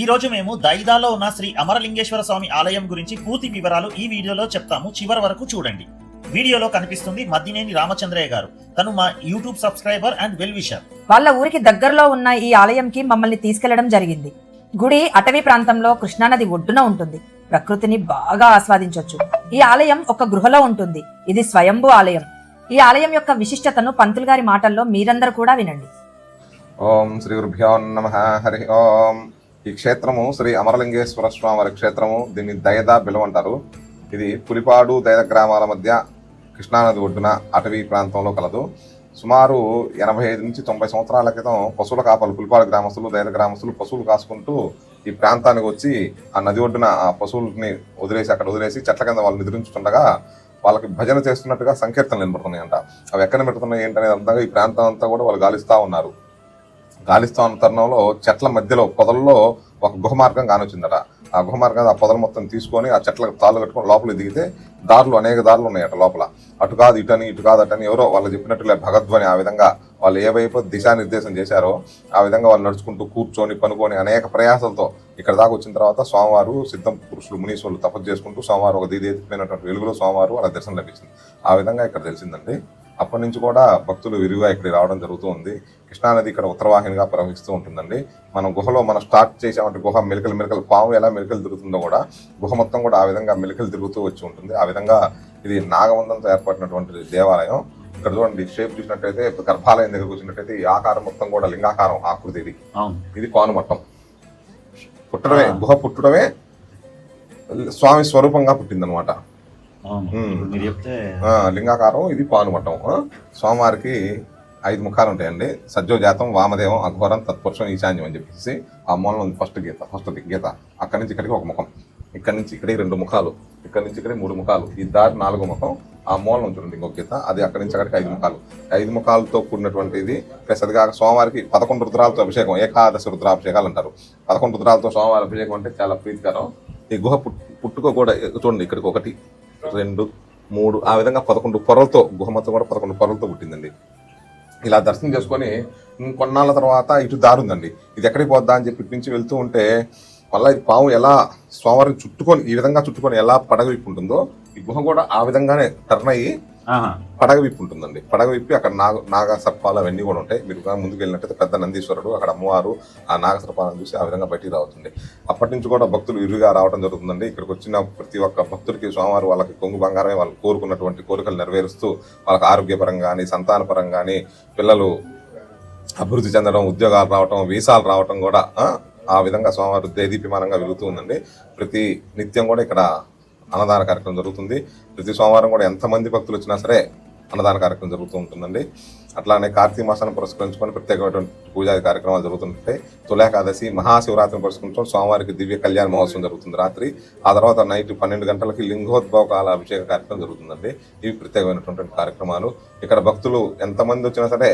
ఈ రోజు మేము దైదాలో ఉన్న శ్రీ అమరలింగేశ్వర స్వామి ఆలయం గురించి పూర్తి వివరాలు ఈ వీడియోలో చెప్తాము. చివరి వరకు చూడండి. వీడియోలో కనిపిస్తుంది మద్దినేని రామచంద్రయ్య గారు. తను మా YouTube subscriber and well wisher. వాళ్ళ ఊరికి దగ్గరలో ఉన్న ఈ ఆలయంకి మమ్మల్ని తీసుకెళ్ళడం జరిగింది. గుడి అటవీ ప్రాంతంలో కృష్ణానది ఒడ్డున ఉంటుంది. ప్రకృతిని బాగా ఆస్వాదించొచ్చు. ఈ ఆలయం ఒక గృహలో ఉంటుంది. ఇది స్వయంభూ ఆలయం. ఈ ఆలయం యొక్క విశిష్టతను పంతులు గారి మాటల్లో మీరందరూ కూడా వినండి. ఓం శ్రీ గురుభ్యో నమ హరి ఓం. ఈ క్షేత్రము శ్రీ అమరలింగేశ్వర స్వామి వారి క్షేత్రము దీన్ని దయద బిలవంటారు ఇది పులిపాడు దయద గ్రామాల మధ్య కృష్ణానది ఒడ్డున అటవీ ప్రాంతంలో కలదు. సుమారు ఎనభై ఐదు నుంచి తొంభై సంవత్సరాల క్రితం పశువుల కాపలు పులిపాడు గ్రామస్తులు దయద గ్రామస్తులు పశువులు కాసుకుంటూ ఈ ప్రాంతానికి వచ్చి ఆ నది ఒడ్డున ఆ పశువుల్ని వదిలేసి అక్కడ వదిలేసి చెట్ల కింద వాళ్ళు నిద్రించుండగా వాళ్ళకి భజన చేస్తున్నట్టుగా సంకీర్తనలు వినపడుతున్నాయంట. అవి ఎక్కడ పెడుతున్నాయి ఏంటనేది అంతగా ఈ ప్రాంతం అంతా కూడా వాళ్ళు గాలిస్తూ ఉన్నారు. గాలిస్తా తరుణంలో చెట్ల మధ్యలో పొదల్లో ఒక గుహ మార్గం కానొచ్చిందట. ఆ గుహ మార్గం ఆ పొదలు మొత్తం తీసుకొని ఆ చెట్లకు తాళ్ళు కట్టుకొని లోపల దిగితే దారులు అనేక దారులు ఉన్నాయట లోపల. అటు కాదు ఇటని ఇటు కాదు అటని ఎవరో వాళ్ళు చెప్పినట్టులే భగద్వని ఆ విధంగా వాళ్ళు ఏ వైపు దిశానిర్దేశం చేశారో ఆ విధంగా వాళ్ళు నడుచుకుంటూ కూర్చొని పనుకొని అనేక ప్రయాసాలతో ఇక్కడ దాకా వచ్చిన తర్వాత స్వామివారు సిద్ధం పురుషులు మునీశ్వరులు తపస్సు చేసుకుంటూ స్వామివారు ఒక దిదేతిపోయినటువంటి వెలుగులో స్వామివారు వాళ్ళ దర్శనం లభించింది. ఆ విధంగా ఇక్కడ తెలిసిందండి. అప్పటి నుంచి కూడా భక్తులు విరివిగా ఇక్కడికి రావడం జరుగుతూ ఉంది కృష్ణానది ఇక్కడ ఉత్తరవాహినిగా ప్రవహిస్తూ ఉంటుందండి. మనం గుహలో మనం స్టార్ట్ చేసామంటే గుహ మెలికలు మెలికలు పాము ఎలా మెలికలు తిరుగుతుందో కూడా గుహ మొత్తం కూడా ఆ విధంగా మెలికలు తిరుగుతూ వచ్చి ఉంటుంది. ఆ విధంగా ఇది నాగవంతంతో ఏర్పడినటువంటి దేవాలయం. ఇక్కడ చూడండి షేప్ చూసినట్టయితే గర్భాలయం దగ్గర కూర్చున్నట్టయితే ఈ ఆకారం మొత్తం కూడా లింగాకారం ఆకృతి ఇది ఇది పానుమట్టం పుట్టడమే గుహ పుట్టడమే స్వామి స్వరూపంగా పుట్టిందనమాట. మీరు చెప్తే లింగాకారం ఇది పానుమట్టం స్వామివారికి ఐదు ముఖాలు ఉంటాయండి సజ్జోజాతం వామదేవం అఘోరం తత్పురుషం ఈశాన్యం అని చెప్పేసి ఆ మూలం ఉంది ఫస్ట్ గీత ఫస్ట్ గీత. అక్కడి నుంచి ఇక్కడికి ఒక ముఖం. ఇక్కడి నుంచి ఇక్కడికి రెండు ముఖాలు. ఇక్కడి నుంచి ఇక్కడికి మూడు ముఖాలు. ఈ దారి నాలుగో ముఖం. ఆ మూలం చూడండి ఇంకొక గీత. అది అక్కడి నుంచి అక్కడికి ఐదు ముఖాలు. ఐదు ముఖాలతో కూడినటువంటి ఇది ప్లస్ అది కాక స్వామివారికి పదకొండు రుద్రాలతో అభిషేకం ఏకాదశి రుద్రాభిషేకాలు అంటారు. పదకొండు రుద్రాలతో స్వామివారి అభిషేకం అంటే చాలా ప్రీతికరం. ఈ గుహ పుట్- పుట్టుక కూడా చూడండి ఇక్కడికి ఒకటి. రెండు మూడు ఆ విధంగా పదకొండు పొరలతో గుహ మొత్తం కూడా పదకొండు పొరలతో పుట్టిందండి. ఇలా దర్శనం చేసుకొని కొన్నాళ్ళ తర్వాత ఇటు దారుందండి. ఇది ఎక్కడికి పోద్దా అని చెప్పి ఇటు నుంచి వెళ్తూ ఉంటే మళ్ళీ ఇది పాము ఎలా స్వామివారిని చుట్టుకొని ఈ విధంగా చుట్టుకొని ఎలా పడగ ఉంటుందో ఈ గుహ కూడా ఆ విధంగానే టర్న్ అయ్యి పడగ విప్పి ఉంటుందండి. పడగ విప్పి అక్కడ నాగ నాగ సర్పాలు అవన్నీ కూడా ఉంటాయి. మీరు ముందుకు వెళ్ళినట్టయితే పెద్ద నందీశ్వరుడు అక్కడ అమ్మవారు ఆ నాగ సర్పాలను చూసి ఆ విధంగా బయటికి రావుతుంది అప్పటి నుంచి కూడా భక్తులు విరివిగా రావడం జరుగుతుందండి. ఇక్కడికి వచ్చిన ప్రతి ఒక్క భక్తుడికి స్వామివారు వాళ్ళకి కొంగు బంగారమే వాళ్ళు కోరుకున్నటువంటి కోరికలు నెరవేరుస్తూ వాళ్ళకి ఆరోగ్యపరంగా కానీ సంతానపరంగా కానీ పిల్లలు అభివృద్ధి చెందడం ఉద్యోగాలు రావటం వీసాలు రావటం కూడా ఆ, ఆ విధంగా స్వామివారు దేదీప్యమానంగా వెలుగుతూ ఉందండి. ప్రతి నిత్యం కూడా ఇక్కడ అన్నదాన కార్యక్రమం జరుగుతుంది. ప్రతి సోమవారం కూడా ఎంతమంది భక్తులు వచ్చినా సరే అన్నదాన కార్యక్రమం జరుగుతూ ఉంటుందండి. అట్లానే కార్తీక మాసాన్ని పురస్కరించుకొని ప్రత్యేకమైనటువంటి పూజా కార్యక్రమాలు జరుగుతుంటాయి. తులాకాదశి మహాశివరాత్రిని పురస్కరించుకొని స్వామివారికి దివ్య కళ్యాణ మహోత్సవం జరుగుతుంది రాత్రి. ఆ తర్వాత నైట్ పన్నెండు గంటలకి లింగోద్భవ కాల అభిషేక కార్యక్రమం జరుగుతుందండి. ఇవి ప్రత్యేకమైనటువంటి కార్యక్రమాలు. ఇక్కడ భక్తులు ఎంతమంది వచ్చినా సరే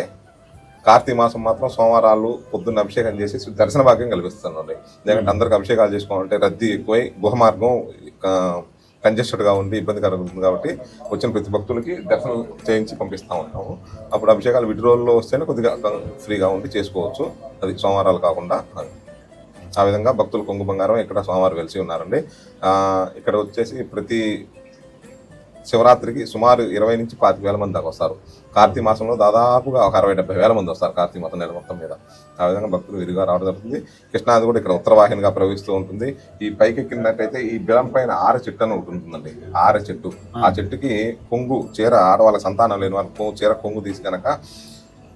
కార్తీక మాసం మాత్రం సోమవారాలు పొద్దున్న అభిషేకం చేసి దర్శన భాగ్యం కల్పిస్తున్నాండి ఎందుకంటే అందరికి అభిషేకాలు చేసుకోవాలంటే రద్దీ ఎక్కువై గుహ మార్గం కంజెస్టెడ్గా ఉండి ఇబ్బందికరంగా ఉంటుంది కాబట్టి వచ్చిన ప్రతి భక్తులకి దర్శనం చేయించి పంపిస్తా ఉంటాము అప్పుడు అభిషేకాలు విడ్రోల్లో వస్తేనే కొద్దిగా ఫ్రీగా ఉండి చేసుకోవచ్చు. అది సోమవారాలు కాకుండా ఆ విధంగా భక్తులు కొంగు బంగారం ఇక్కడ సోమవారం వెలిసి ఉన్నారండి. ఇక్కడ వచ్చేసి ప్రతి శివరాత్రికి సుమారు ఇరవై నుంచి పాతిక వేల మంది దాకా వస్తారు. కార్తీక మాసంలో దాదాపుగా ఒక అరవై డెబ్బై వేల మంది వస్తారు కార్తీక మాసం నెల మొత్తం మీద. ఆ విధంగా భక్తులు విరిగా రావడం జరుగుతుంది. కృష్ణాది కూడా ఇక్కడ ఉత్తరవాహినిగా ప్రవహిస్తూ ఉంటుంది. ఈ పైకి ఎక్కినట్టయితే ఈ బిలం పైన ఆర చెట్టు అని ఒకటి ఉంటుందండి. ఆర చెట్టు. ఆ చెట్టుకి కొంగు చీర ఆడవాళ్ళ సంతానం లేని వాళ్ళకి కొంగు- చీర కొంగు తీసి కనుక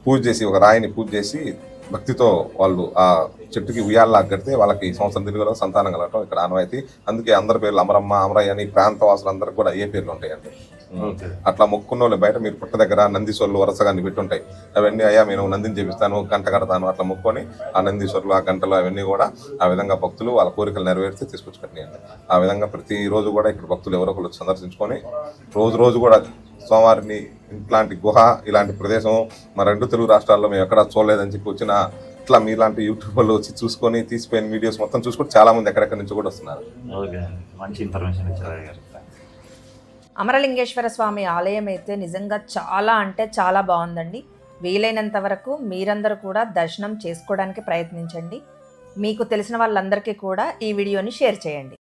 పూజ చేసి ఒక రాయిని పూజ చేసి భక్తితో వాళ్ళు ఆ చెట్టుకి ఉయ్యాలా కడితే వాళ్ళకి సంవత్సరం తిరిగి సంతానం కలగటం ఇక్కడ ఆనవాయితీ. అందుకే అందరి పేర్లు అమరమ్మ అమరయ్య అని ప్రాంత వాసులందరికీ కూడా ఏ పేర్లు ఉంటాయండి. అట్లా మొక్కున్న వాళ్ళు బయట మీరు పుట్ట దగ్గర నందీశ్వరులు వరుసగా పెట్టుంటాయి. అవన్నీ అయ్యా నేను నందిని చేపిస్తాను గంట కడతాను అట్లా మొక్కొని ఆ నందీశ్వరులు ఆ గంటలు అవన్నీ కూడా ఆ విధంగా భక్తులు వాళ్ళ కోరికలు నెరవేర్చి తీసుకొచ్చి కట్టినాయండి ఆ విధంగా ప్రతి రోజు కూడా ఇక్కడ భక్తులు ఎవరో ఒకరు సందర్శించుకొని రోజు రోజు కూడా సోమవారిని ఇట్లాంటి గుహ ఇలాంటి ప్రదేశం మా రెండు తెలుగు రాష్ట్రాల్లో మేము ఎక్కడా చూడలేదని చెప్పి వచ్చిన ఇట్లా మీలాంటి యూట్యూబర్లు వచ్చి చూసుకొని తీసిపోయిన వీడియోస్ మొత్తం చూసుకొని చాలా మంది ఎక్కడెక్కడి నుంచి కూడా వస్తున్నారు. ఓకే. మంచి ఇన్ఫర్మేషన్ ఇచ్చారు గారు అమరలింగేశ్వర స్వామి ఆలయం అయితే నిజంగా చాలా అంటే చాలా బాగుందండి. వీలైనంత వరకు మీరందరూ కూడా దర్శనం చేసుకోవడానికి ప్రయత్నించండి. మీకు తెలిసిన వాళ్ళందరికీ కూడా ఈ వీడియోని షేర్ చేయండి.